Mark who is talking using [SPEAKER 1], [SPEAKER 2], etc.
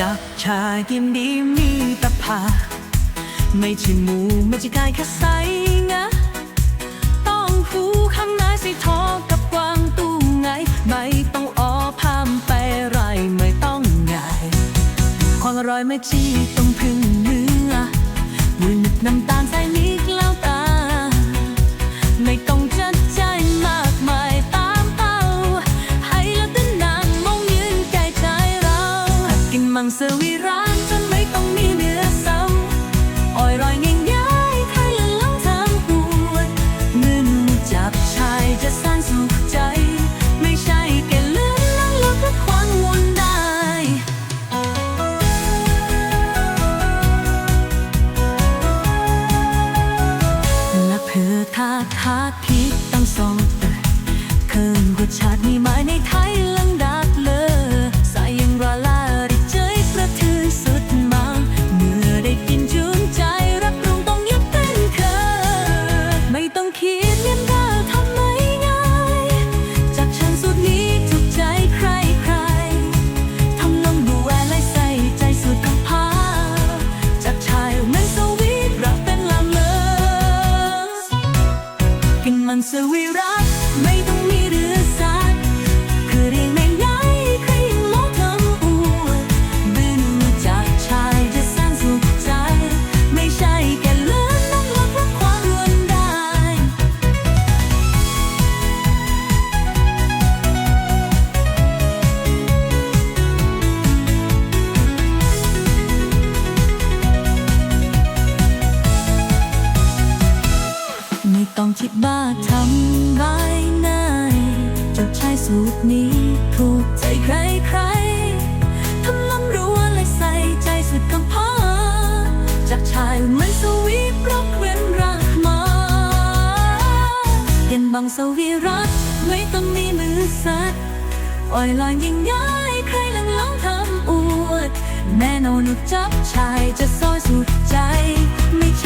[SPEAKER 1] จากินดีมีตะพา ไม่ใช่หมูไม่ใช่ไก่แค่ไส้งะต้องหูข้างในสิทอกับกวางตู้งไง ไม่ต้องอ้อพามไปไรไม่ต้องไงความอร่อยไม่จีต้องพึ่งเนื้อมือนึกน้ำตาลใส่ สวิรัตจนไม่ต้องมีเนื้อซ้ำอ่อยรอยง่ายๆใครละลองทำปวดมือหนูจับชายจะสร้างสุขใจ ไม่ใช่แค่เลื่อนลังแล้วก็ควันวนได้ และเพื่อทาทาพิษตั้งสองเอ่ยเคินกว่าชาติมีหมายในไทย มันสวิรัต ต้องคิดบ้าทำร้ายนายจดใช้สูตรนี้ถูกใจใครใครทำล้ำรู้อะไรใส่ใจสุดกำพร้าจากชายเหมือนสวีปรกเว้นรักมาเห็นบางสวีรักไม่ต้องมีมือสัตว์อ่อยลอยยิ่งย้ายใครลังล้องทำอวดแน่นอนหนุจับชายจะซอยสุดใจไม่ใช่